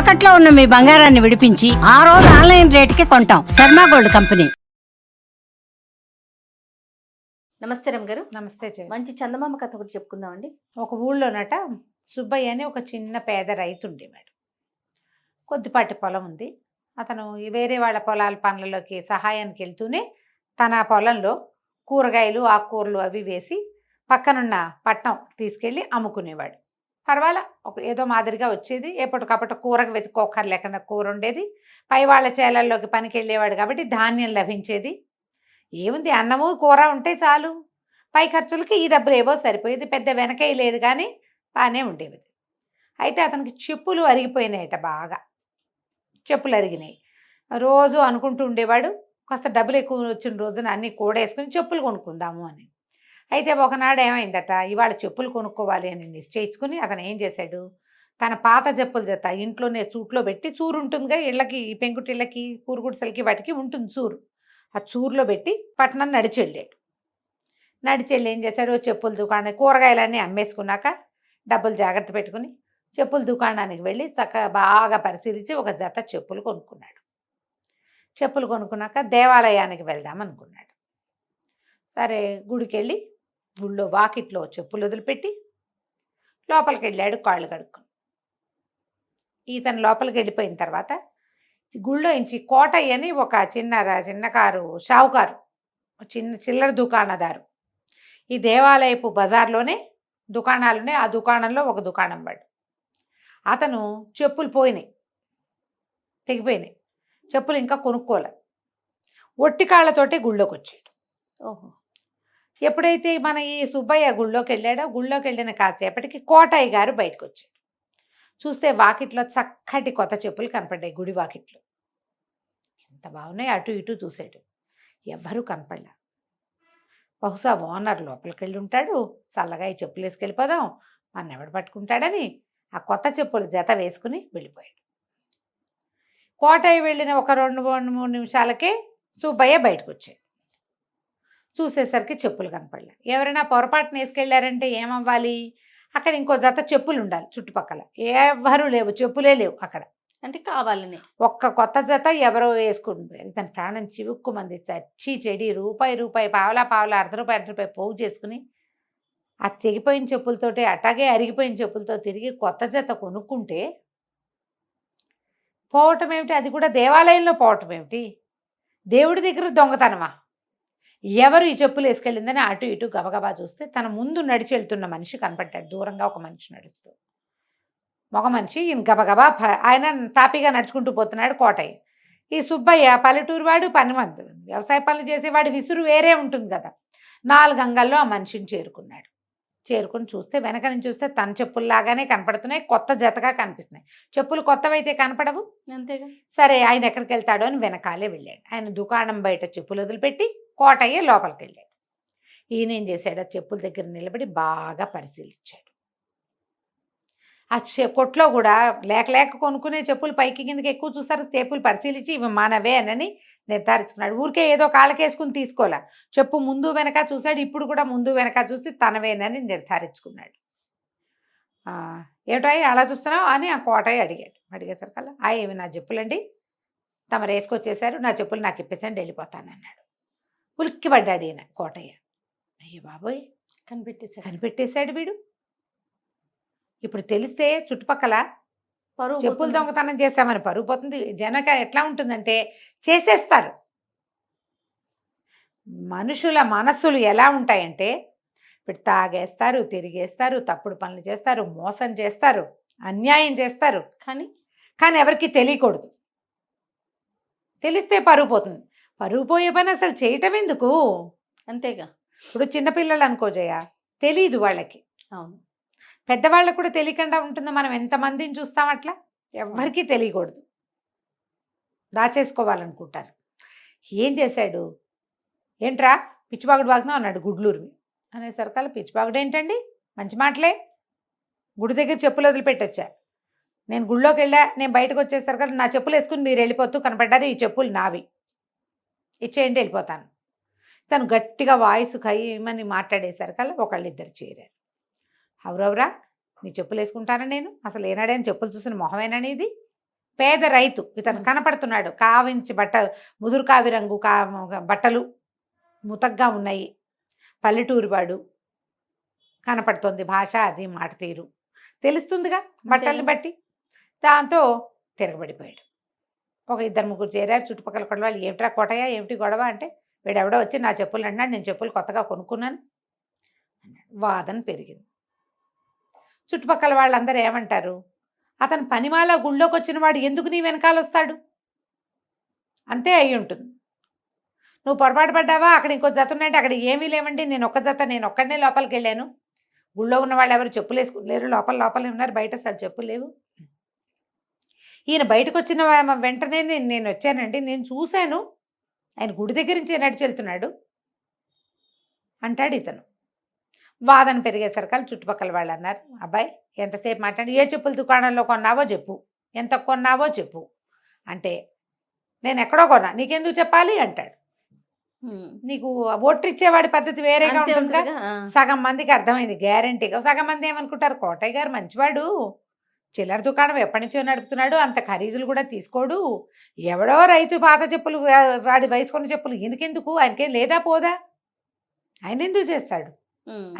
తాకట్లో ఉన్న మీ బంగారాన్ని విడిపించి ఆ రోజు ఆన్లైన్ రేటుకి కొంటాం. Sharma gold company. నమస్తే రమ్ గారు. నమస్తే జయ. మంచి చందమామ కథ ఒకటి చెప్పుకుందామండి. ఒక ఊళ్ళోనట సుబ్బయ్య అని ఒక చిన్న పేద రైతు ఉండేవాడు కొద్దిపాటి పొలం ఉంది. అతను ఈ వేరే వాళ్ళ పొలాల పనులలోకి సహాయానికి వెళ్తూనే తన పొలంలో కూరగాయలు ఆకుకూరలు అవి వేసి పక్కనున్న పట్నం తీసుకెళ్ళి అమ్ముకునేవాడు. పర్వాలా ఒక ఏదో మాదిరిగా వచ్చేది. ఎప్పటికప్పుడు కూరకు వెతుక్కోకర్ లేకుండా కూర ఉండేది పై వాళ్ళ చేలల్లోకి పనికి వెళ్ళేవాడు కాబట్టి ధాన్యం లభించేది. ఏముంది అన్నము కూర ఉంటే చాలు. పై ఖర్చులకి ఈ డబ్బులు ఏవో సరిపోయేది. పెద్ద వెనకే లేదు కానీ బాగానే ఉండేది అయితే అతనికి చెప్పులు అరిగిపోయినాయట బాగా. చెప్పులు అరిగినాయి. రోజు అనుకుంటూ ఉండేవాడు కాస్త డబ్బులు ఎక్కువ వచ్చిన రోజున అన్నీ కూడేసుకుని చెప్పులు కొనుక్కుందాము అని. అయితే ఒకనాడు ఏమైందట ఇవాళ చెప్పులు కొనుక్కోవాలి అని నిశ్చయించుకుని అతను ఏం చేశాడు? తన పాత చెప్పుల జత ఇంట్లోనే చూట్లో పెట్టి చూరు ఉంటుందిగా ఇళ్ళకి పెంకుటిళ్ళకి కూరుగుడిసెలకి వాటికి ఉంటుంది చూరు. ఆ చూరులో పెట్టి పట్టణం నడిచి వెళ్ళాడు నడిచి వెళ్ళి ఏం చేశాడు? చెప్పుల దుకాణం కూరగాయలన్నీ అమ్మేసుకున్నాక డబ్బులు జాగ్రత్త పెట్టుకుని చెప్పుల దుకాణానికి వెళ్ళి చక్కగా బాగా పరిశీలించి ఒక జత చెప్పులు కొనుక్కున్నాడు. చెప్పులు కొనుక్కున్నాక దేవాలయానికి వెళ్దాం అనుకున్నాడు. సరే గుడికి వెళ్ళి గుళ్ళో వాకిట్లో చెప్పులు వదిలిపెట్టి లోపలికి వెళ్ళాడు కాళ్ళు కడుక్కుని. ఈతను లోపలికి వెళ్ళిపోయిన తర్వాత గుళ్ళో నుంచి కోటయ్య అని ఒక చిన్న చిన్నకారు చిన్న కారు షావుకారు చిన్న చిల్లర దుకాణదారు. ఈ దేవాలయపు బజార్లోనే దుకాణాలునే ఆ దుకాణంలో ఒక దుకాణం వాడు. అతను చెప్పులు పోయినాయి తెగిపోయినాయి. చెప్పులు ఇంకా కొనుక్కోలే. ఒట్టి కాళ్ళతోటి గుళ్ళోకి వచ్చాడు ఓహో. ఎప్పుడైతే మన ఈ సుబ్బయ్య గుళ్ళోకి వెళ్ళాడో గుళ్ళోకి వెళ్ళిన కాసేపటికి కోటయ్య గారు బయటకు వచ్చాడు చూస్తే వాకిట్లో చక్కటి కొత్త చెప్పులు కనపడ్డాయి గుడి వాకిట్లో. ఎంత బాగున్నాయి అటు ఇటు చూశాడు. ఎవ్వరూ కనపడలా. బహుశా ఓనర్ లోపలికి వెళ్ళి ఉంటాడు చల్లగా ఈ చెప్పులు వేసుకెళ్ళిపోదాం మన ఎవడు పట్టుకుంటాడని ఆ కొత్త చెప్పులు జత వేసుకుని వెళ్ళిపోయాడు. కోటయ్య వెళ్ళిన ఒక రెండు మూడు మూడు నిమిషాలకే సుబ్బయ్య బయటకు వచ్చాడు చూసేసరికి చెప్పులు కనపడలే. ఎవరైనా పొరపాటున వేసుకెళ్ళారంటే ఏమవ్వాలి? అక్కడ ఇంకో జత చెప్పులు ఉండాలి చుట్టుపక్కల. ఎవ్వరూ లేవు చెప్పులే లేవు అక్కడ. అంటే కావాలని. ఒక్క కొత్త జత ఎవరో వేసుకుంటారు తన ప్రాణం చివుక్కుమంది చచ్చి చెడి రూపాయి రూపాయి పావలా పావలా అర్ధ రూపాయి అర్ధ రూపాయి పోగు చేసుకుని ఆ తెగిపోయిన చెప్పులతోటి అట్లాగే అరిగిపోయిన చెప్పులతో తిరిగి కొత్త జత కొనుక్కుంటే పోవటం ఏమిటి అది కూడా దేవాలయంలో పోవటం ఏమిటి దేవుడి దగ్గర దొంగతనమా? ఎవరు ఈ చెప్పులు వేసుకెళ్ళిందని అటు ఇటు గబగబా చూస్తే తన ముందు నడిచి వెళ్తున్న మనిషి కనపడ్డాడు. దూరంగా ఒక మనిషి నడుస్తూ. మగ మనిషి ఈయన గబగబా ఆయన తాపీగా నడుచుకుంటూ పోతున్నాడు కోటయ్య. ఈ సుబ్బయ్య పల్లెటూరు వాడు పని మంది. వ్యవసాయ పనులు చేసేవాడు విసురు వేరే ఉంటుంది కదా. నాలుగు అంగాల్లో ఆ మనిషిని చేరుకున్నాడు. చేరుకుని చూస్తే వెనక నుంచి చూస్తే తన చెప్పుల్లాగానే కనపడుతున్నాయి. కొత్త జతగా కనిపిస్తున్నాయి. చెప్పులు కొత్తవైతే కనపడవు. అంతేగా. సరే ఆయన ఎక్కడికి వెళ్తాడో అని వెనకాలే వెళ్ళాడు. ఆయన దుకాణం బయట చెప్పులు వదిలిపెట్టి కోటయ్య లోపలికి వెళ్ళాడు ఈయన ఏం చేశాడు? ఆ చెప్పుల దగ్గర నిలబడి బాగా పరిశీలించాడు. ఆ చె కొట్లో కూడా లేక లేక కొనుక్కునే చెప్పులు పైకి కిందకి ఎక్కువ చూస్తారు. చెప్పులు పరిశీలించి ఇవి మానవే అని నిర్ధారించుకున్నాడు. ఊరికే ఏదో కాళ్ళకేసుకుని తీసుకోలే. చెప్పు ముందు వెనక చూశాడు. ఇప్పుడు కూడా ముందు వెనక చూసి తనవేనని నిర్ధారించుకున్నాడు. ఆ, ఏమిటాయి అలా చూస్తున్నావు అని ఆ కోటయ్య అడిగాడు. అడిగేసరికల్లా ఆ ఇవి నా చెప్పులండి. తమరు వేసుకొచ్చేసారు నా చెప్పులు నాకు ఇప్పించండి వెళ్ళిపోతానన్నాడు. ఉలిక్కి పడ్డాడు ఈయన కోటయ్య. అయ్యో బాబోయ్! కనిపెట్టేశాడు. కనిపెట్టేశాడు వీడు. ఇప్పుడు తెలిస్తే చుట్టుపక్కల పరువు చెప్పులు. దొంగతనం చేశామని పరుగు పోతుంది. జనక ఎట్లా ఉంటుందంటే చేసేస్తారు. మనుషుల మనస్సులు ఎలా ఉంటాయంటే ఇప్పుడు తాగేస్తారు తిరిగేస్తారు తప్పుడు పనులు చేస్తారు మోసం చేస్తారు అన్యాయం చేస్తారు. కానీ? కానీ ఎవరికి తెలియకూడదు. తెలిస్తే పరుగు పోతుంది. పరుగు పోయే పని అసలు చేయటం ఎందుకు? అంతేగా. ఇప్పుడు చిన్నపిల్లలు అనుకో జయ తెలియదు వాళ్ళకి. అవును. పెద్దవాళ్ళకు కూడా తెలియకుండా ఉంటుందో? మనం ఎంతమందిని చూస్తాం అట్లా? ఎవ్వరికీ తెలియకూడదు. దాచేసుకోవాలనుకుంటారు. ఏం చేశాడు? ఏంట్రా? పిచ్చిబాగుడు బాగున్నా అన్నాడు గుడ్లూరు అనేసరికల్లా పిచ్చిబాగుడు ఏంటండి? మంచి మాటలే. గుడి దగ్గర చెప్పులు వదిలిపెట్టొచ్చా? నేను గుళ్ళోకి వెళ్ళా నేను బయటకు వచ్చేసరికల్లా నా చెప్పులు వేసుకుని మీరు వెళ్ళిపోతూ కనపడ్డారు ఈ చెప్పులు నావి. ఇచ్చేయండి వెళ్ళిపోతాను. తను గట్టిగా వాయిస్ ఖయ్యమని మాట్లాడేసరికల్లా ఒకళ్ళిద్దరు చేరారు. అవురవురా నీ చెప్పులు వేసుకుంటానా నేను? అసలు ఏనాడైనా చెప్పులు చూసిన మొహమేనా ఇది పేద రైతు ఇతను. కనపడుతున్నాడు. కావించి బట్ట ముదురు కావి రంగు కా బట్టలు ముతగ్గా ఉన్నాయి. పల్లెటూరు వాడు కనపడుతోంది భాష అది మాట తీరు. తెలుస్తుందిగా బట్టల్ని బట్టి? దాంతో తిరగబడిపోయాడు. ఒక ఇద్దరు ముగ్గురు చేరారు చుట్టుపక్కల కొడ వాళ్ళు ఏమిట్రా కొటయా ఏమిటి గొడవ? అంటే వీడెవడో వచ్చి నా చెప్పులు అన్నాడు నేను చెప్పులు కొత్తగా కొనుక్కున్నాను వాదన పెరిగింది. చుట్టుపక్కల వాళ్ళందరూ ఏమంటారు? అతను పనిమాల గుళ్ళోకి వచ్చిన వాడు ఎందుకు నీ వెనకాల వస్తాడు? అంతే అయి ఉంటుంది. నువ్వు పొరపాటు పడ్డావా? అక్కడ ఇంకో జత ఉన్నాయంటే అక్కడ ఏమీ లేవండి. నేను ఒక్క జత నేను ఒక్కడనే లోపలికి వెళ్ళాను. గుళ్ళో ఉన్న వాళ్ళు ఎవరు చెప్పులు వేసుకులేరు లోపల లోపలే ఉన్నారు. బయట అసలు చెప్పులు లేవు. ఈయన బయటకు వచ్చిన వెంటనే నేను నేను వచ్చానండి. నేను చూశాను. ఆయన గుడి దగ్గర నుంచి నడిచి వెళ్తున్నాడు. అంటాడు ఇతను. వాదన పెరిగేసరికి చుట్టుపక్కల వాళ్ళు అన్నారు అబ్బాయి ఎంతసేపు మాట్లాడి ఏ చెప్పుల దుకాణంలో కొన్నావో చెప్పు. ఎంత కొన్నావో చెప్పు. అంటే నేను ఎక్కడో కొన్నా. నీకెందుకు చెప్పాలి? అంటాడు. నీకు ఓట్లు ఇచ్చేవాడి పద్ధతి వేరేగా ఆ. సగం మందికి అర్థమైంది. గ్యారంటీగా. సగం మంది ఏమనుకుంటారు? కోటయ్య గారు మంచివాడు. చిల్లర దుకాణం ఎప్పటి నుంచో నడుపుతున్నాడు అంత ఖరీదులు కూడా తీసుకోడు. ఎవడో రైతు పాత చెప్పులు వాడి వయసుకున్న చెప్పులు ఈయనకెందుకు? ఆయనకేం లేదా పోదా? ఆయన ఎందుకు చేస్తాడు.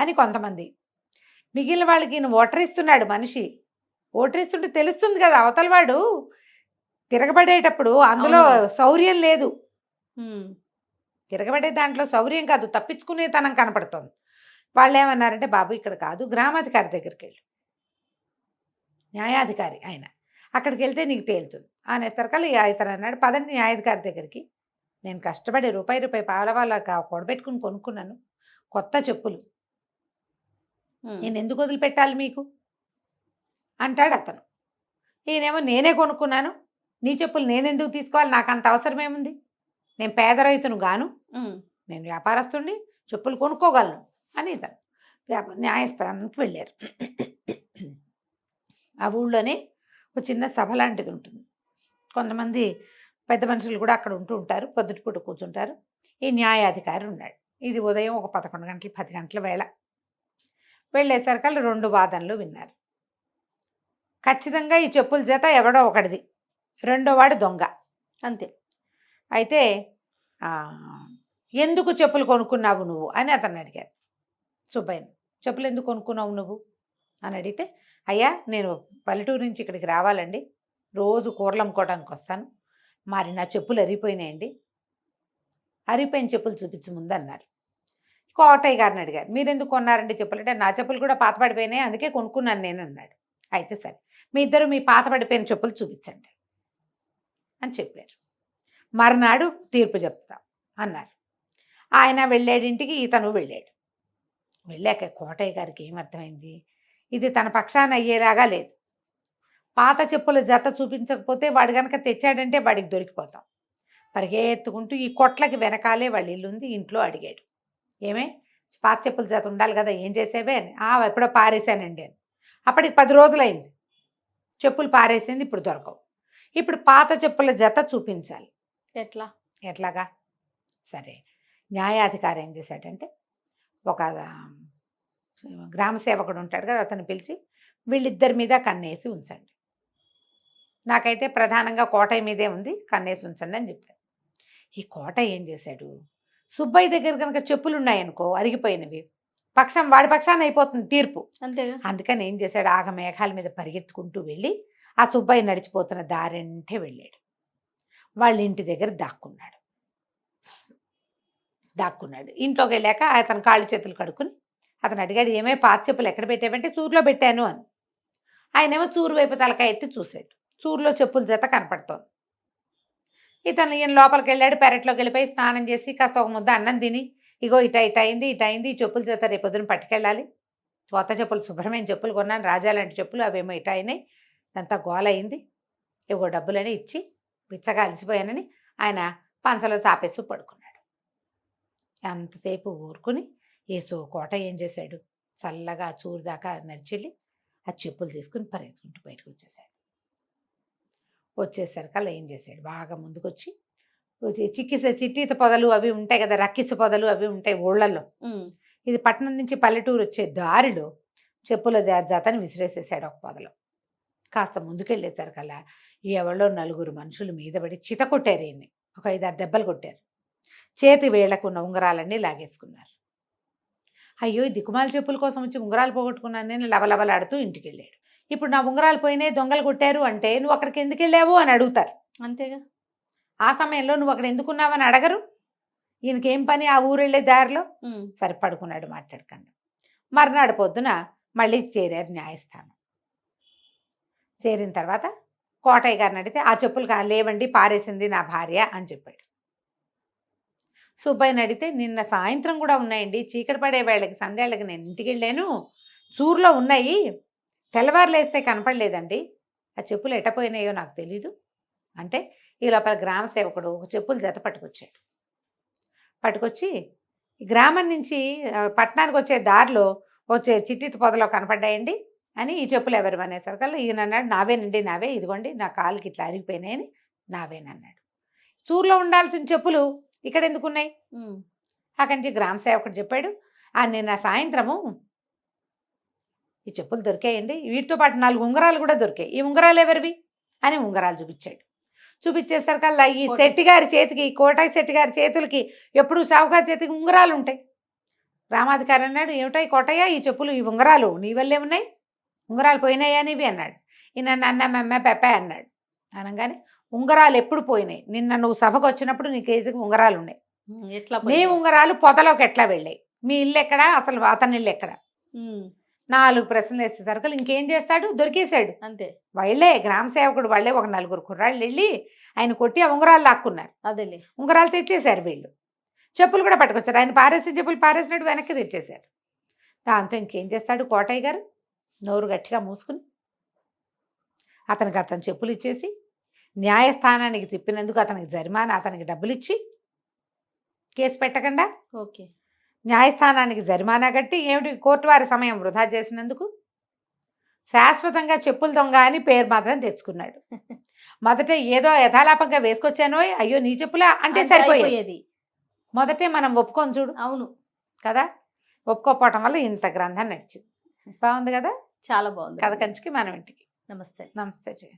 అని కొంతమంది. మిగిలిన వాళ్ళకి ఈయన ఓటర్ ఇస్తున్నాడు మనిషి. ఓటర్ ఇస్తుంటే తెలుస్తుంది కదా అవతల వాడు. తిరగబడేటప్పుడు అందులో. శౌర్యం లేదు. తిరగబడే దాంట్లో శౌర్యం కాదు తప్పించుకునే తనం కనపడుతోంది. వాళ్ళు ఏమన్నారంటే బాబు ఇక్కడ కాదు గ్రామాధికారి దగ్గరికి వెళ్ళు న్యాయాధికారి ఆయన. అక్కడికి వెళ్తే నీకు తేలుతుంది. ఆయన సరకలు ఇతను అన్నాడు పదండి న్యాయాధికారి దగ్గరికి. నేను కష్టపడి రూపాయి రూపాయి పాల వాళ్ళ కూడబెట్టుకుని కొనుక్కున్నాను. కొత్త చెప్పులు. నేను ఎందుకు వదిలిపెట్టాలి మీకు? అంటాడు అతను. ఈయనేమో నేనే కొనుక్కున్నాను. నీ చెప్పులు నేను ఎందుకు తీసుకోవాలి? నాకు అంత అవసరం ఏముంది నేను పేద రైతును గాను. నేను వ్యాపారస్తుడిని చెప్పులు కొనుక్కోగలను అని ఇతను వ్యాప న్యాయస్థానానికి వెళ్ళారు. ఆ ఊళ్ళోనే ఒక చిన్న సభ లాంటిది ఉంటుంది. కొంతమంది పెద్ద మనుషులు కూడా అక్కడ ఉంటూ ఉంటారు. పొద్దుటిపూట కూర్చుంటారు. ఈ న్యాయాధికారి ఉన్నాడు. ఇది ఉదయం ఒక పదకొండు గంటలు పది గంటల వేళ. వెళ్ళేసరికల్లా రెండు వాదనలు విన్నారు. ఖచ్చితంగా ఈ చెప్పుల చేత ఎవడో ఒకటిది రెండో వాడు దొంగ. అంతే. అయితే ఎందుకు చెప్పులు కొనుక్కున్నావు నువ్వు? అని అతన్ని అడిగారు. సుబ్బయ్య చెప్పులు ఎందుకు కొనుక్కున్నావు నువ్వు? అని అడిగితే అయ్యా నేను పల్లెటూరు నుంచి ఇక్కడికి రావాలండి. రోజు కూరలు అమ్ముకోవడానికి వస్తాను. మరి నా చెప్పులు అరిగిపోయినాయండి. అరిగిపోయిన చెప్పులు చూపించు ముందు అన్నారు. కోటయ్య గారిని అడిగారు. మీరు ఎందుకు కొన్నారండి చెప్పులు? అంటే నా చెప్పులు కూడా పాత పడిపోయినాయి అందుకే కొనుక్కున్నాను నేను అన్నాడు. అయితే సరే మీ ఇద్దరు మీ పాత పడిపోయిన చెప్పులు చూపించండి అని చెప్పారు. మర్నాడు తీర్పు చెప్తాం అన్నారు. ఆయన వెళ్ళాడింటికి ఇతను వెళ్ళాడు. వెళ్ళాక కోటయ్య గారికి ఏమర్థమైంది ఇది తన పక్షాన అయ్యేలాగా లేదు. పాత చెప్పుల జత చూపించకపోతే వాడు కనుక తెచ్చాడంటే వాడికి దొరికిపోతాం. పరిగెత్తుకుంటూ ఈ కొట్లకి వెనకాలే వాళ్ళ ఇల్లు ఉంది ఇంట్లో అడిగాడు. ఏమే? పాత చెప్పుల జత ఉండాలి కదా ఏం చేసేవే అని. "ఆ, ఎప్పుడో పారేశానండి అని. అప్పటికి పది రోజులైంది. చెప్పులు పారేసింది ఇప్పుడు దొరకవు. ఇప్పుడు పాత చెప్పుల జత చూపించాలి. ఎట్లా? ఎట్లాగా? సరే. న్యాయాధికారి ఏం చేశాడంటే ఒక గ్రామ సేవకుడు ఉంటాడు కదా అతను పిలిచి వీళ్ళిద్దరి మీద కన్నేసి ఉంచండి. నాకైతే ప్రధానంగా కోటయ్య మీదే ఉంది కన్నేసి ఉంచండి అని చెప్పాడు. ఈ కోట ఏం చేశాడు? సుబ్బయ్య దగ్గర కనుక చెప్పులు ఉన్నాయనుకో అరిగిపోయినవి పక్షం వాడి పక్షాన అయిపోతుంది తీర్పు. అంతేగా అందుకని ఏం చేశాడు? ఆగ మేఘాల మీద పరిగెత్తుకుంటూ వెళ్ళి ఆ సుబ్బయ్య నడిచిపోతున్న దారింటే వెళ్ళాడు. వాళ్ళ ఇంటి దగ్గర దాక్కున్నాడు. దాక్కున్నాడు. ఇంట్లోకి వెళ్ళాక అతను కాళ్ళు చేతులు కడుక్కుని అతను అడిగాడు ఏమే పాత చెప్పులు ఎక్కడ పెట్టావంటే చూరులో పెట్టాను అని. ఆయనేమో చూరు వైపు తలకాయ ఎత్తి చూశాడు. చూరులో చెప్పుల జత కనపడుతోంది. ఇతను ఈయన లోపలికి వెళ్ళాడు పెరట్లోకి వెళ్ళిపోయి స్నానం చేసి కాస్త ఒక ముద్ద అన్నం తిని ఇగో ఇట ఇట అయింది ఇట అయింది ఈ చెప్పుల చేత రేపు పొద్దున పట్టుకెళ్ళాలి. కొత్త చెప్పులు శుభ్రమైన చెప్పులు కొన్నాను రాజా లాంటి చెప్పులు అవేమో ఇట అయినాయి అంతా గోల అయింది. ఇగో డబ్బులని ఇచ్చి పిచ్చగా అలసిపోయానని ఆయన పంచలో చాపేసి పడుకున్నాడు. అంతసేపు ఊరుకుని ఏసో కోట ఏం చేశాడు? చల్లగా చూరు దాకా నడిచెళ్ళి ఆ చెప్పులు తీసుకుని పరిగెత్తుకుంటూ బయటకు వచ్చేసాడు వచ్చేసరికల్లా ఏం చేశాడు? బాగా ముందుకొచ్చి వచ్చి చిక్కిస చిట్టీత పొదలు అవి ఉంటాయి కదా రక్కిస పొదలు అవి ఉంటాయి ఊళ్ళల్లో. ఇది పట్టణం నుంచి పల్లెటూరు వచ్చే దారిలో చెప్పుల జతని విసిరేసేసాడు ఒక పొదలో. కాస్త ముందుకెళ్ళేసరికల్లా ఎవరో నలుగురు మనుషులు మీద పడి చిత కొట్టారు ఈయన్ని. ఒక ఐదారు దెబ్బలు కొట్టారు. చేతి వేళ్ళకున్న ఉంగరాలన్నీ లాగేసుకున్నారు. అయ్యో ఈ దిక్కుమాల చెప్పుల కోసం వచ్చి ఉంగరాలు పోగొట్టుకున్నాను నేను లవలవలాడుతూ ఇంటికి వెళ్ళాడు ఇప్పుడు నా ఉంగరాలు పోయినాయి దొంగలు కొట్టారు అంటే నువ్వు అక్కడికి ఎందుకు వెళ్ళావు అని అడుగుతారు. అంతేగా. ఆ సమయంలో నువ్వు అక్కడ ఎందుకున్నావని అడగరు. ఈయనకేం పని ఆ ఊరు వెళ్ళే దారిలో? ఉమ్, సరే పడుకున్నాడు మాట్లాడకండి. మర్నాడు పొద్దున మళ్ళీ చేరారు న్యాయస్థానం. చేరిన తర్వాత కోటయ్య గారిని అడిగితే ఆ చెప్పులు కా లేవండి పారేసింది నా భార్య అని చెప్పాడు. సుబ్బయ్యని అడిగితే నిన్న సాయంత్రం కూడా ఉన్నాయండి. చీకటి పడే వేళకి సందేళ్ళకి నేను ఇంటికి వెళ్ళాను. చూరులో ఉన్నాయి. తెల్లవారులేస్తే కనపడలేదండి. ఆ చెప్పులు ఎట్టపోయినాయో నాకు తెలీదు. అంటే ఈ లోపల గ్రామ సేవకుడు ఒక చెప్పులు జత పట్టుకొచ్చాడు. పట్టుకొచ్చి గ్రామం నుంచి పట్టణానికి వచ్చే దారిలో వచ్చే చిట్టి పొదలో కనపడ్డాయండి అని ఈ చెప్పులు ఎవరు అనేసరికల్లా ఈయన అన్నాడు నావేనండి నావే. ఇదిగోండి నా కాలుకి ఇట్లా అరిగిపోయినాయని నావేనన్నాడు. చూరులో ఉండాల్సిన చెప్పులు ఇక్కడ ఎందుకు ఉన్నాయి ఉమ్, అక్కడి నుంచి గ్రామ సేవకుడు చెప్పాడు ఆ నిన్న సాయంత్రము ఈ చెప్పులు దొరికాయండి. వీటితో పాటు నాలుగు ఉంగరాలు కూడా దొరికాయి. ఈ ఉంగరాలు ఎవరివి? అని ఉంగరాలు చూపించాడు. చూపించేసరికల్లా ఈ శెట్టి గారి చేతికి కోటయ్య శెట్టి గారి చేతులకి ఎప్పుడు షావుకారి చేతికి ఉంగరాలు ఉంటాయి. రామాధికారి అన్నాడు ఏమిటో ఈ కోటయ్య? ఈ చెప్పులు ఈ ఉంగరాలు నీ వల్లే ఉన్నాయి? ఉంగరాలు పోయినాయా అన్నాడు. ఈయన నన్న మెమ్మ పెప్ప అన్నాడు. అనగానే ఉంగరాలు ఎప్పుడు పోయినాయి? నిన్న నువ్వు సభకు వచ్చినప్పుడు నీ చేతికి ఉంగరాలు ఉన్నాయి? ఎట్లా నీ? ఉంగరాలు పొదలోకి ఎట్లా వెళ్ళాయి? మీ ఇల్లు ఎక్కడ? అసలు అతని ఇల్లు ఎక్కడ? నాలుగు ప్రశ్నలు వేసేసరికి ఇంకేం చేస్తాడు? దొరికేశాడు. అంతే. వాళ్ళే గ్రామ సేవకుడు వాళ్ళే ఒక నలుగురు కుర్రాళ్ళు వెళ్ళి ఆయన కొట్టి ఆ ఉంగరాలు లాక్కున్నారు. అదేలే. ఉంగరాలు తెచ్చేశారు వీళ్ళు. చెప్పులు కూడా పట్టుకొచ్చారు. ఆయన పారేసి చెప్పులు పారేసినట్టు వెనక్కి తెచ్చేశారు. దాంతో ఇంకేం చేస్తాడు కోటయ్య గారు? నోరు గట్టిగా మూసుకుని అతనికి అతను చెప్పులు ఇచ్చేసి న్యాయస్థానానికి తిప్పినందుకు అతనికి జరిమానా అతనికి డబ్బులు ఇచ్చి కేసు పెట్టకుండా ఓకే. న్యాయస్థానానికి జరిమానా కట్టి ఏమిటి? కోర్టు వారి సమయం వృధా చేసినందుకు శాశ్వతంగా చెప్పులు దొంగ అని పేరు మాత్రం తెచ్చుకున్నాడు. మొదట ఏదో యథాలాపంగా వేసుకొచ్చానో అయ్యో నీ చెప్పులా అంటే సరిపోయేది. మొదటే మనం ఒప్పుకొని చూడు. అవును. కదా? ఒప్పుకోపోవటం వల్ల ఇంత గ్రంథం నడిచింది. బాగుంది కదా? చాలా బాగుంది. కథ కంచికి మనం ఇంటికి. నమస్తే. నమస్తే జయ.